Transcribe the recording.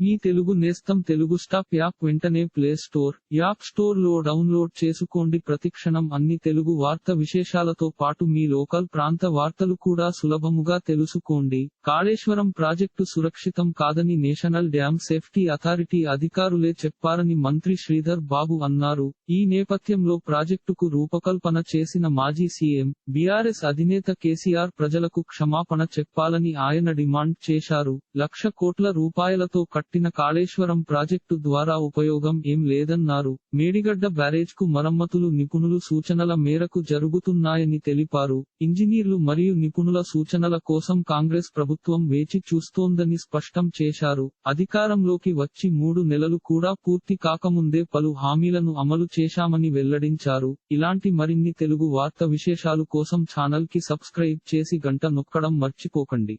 మీ తెలుగు నేస్తం Telugu stop app వెంటనే play store app స్టోర్లో డౌన్లోడ్ చేసుకోండి. ప్రతిక్షణం అన్ని తెలుగు వార్త విశేషాలతో పాటు మీ లోకల్ ప్రాంత వార్తలు కూడా సులభముగా తెలుసుకోండి. కాళేశ్వరం ప్రాజెక్టు సురక్షితం కాదని నేషనల్ డ్యామ్ సేఫ్టీ అథారిటీ అధికారులే చెప్పారని మంత్రి శ్రీధర్ బాబు అన్నారు. ఈ నేపథ్యంలో ప్రాజెక్టుకు రూపకల్పన చేసిన మాజీ సీఎం బీఆర్ఎస్ అధినేత కేసీఆర్ ప్రజలకు క్షమాపణ చెప్పాలని ఆయన డిమాండ్ చేశారు. లక్ష కోట్ల రూపాయలతో కట్టిన కాళేశ్వరం ప్రాజెక్టు ద్వారా ఉపయోగం ఏం లేదన్నారు. మేడిగడ్డ బ్యారేజ్కు మరమ్మతులు నిపుణులు సూచనల మేరకు జరుగుతున్నాయని తెలిపారు. ఇంజనీర్లు మరియు నిపుణుల సూచనల కోసం కాంగ్రెస్ ప్రభుత్వం వేచి చూస్తోందని స్పష్టం చేశారు. అధికారంలోకి వచ్చి మూడు నెలలు కూడా పూర్తి కాకముందే పలు హామీలను అమలు చేశామని వెల్లడించారు. ఇలాంటి మరిన్ని తెలుగు వార్త విశేషాలు కోసం ఛానల్కి సబ్స్క్రైబ్ చేసి గంట నొక్కడం మర్చిపోకండి.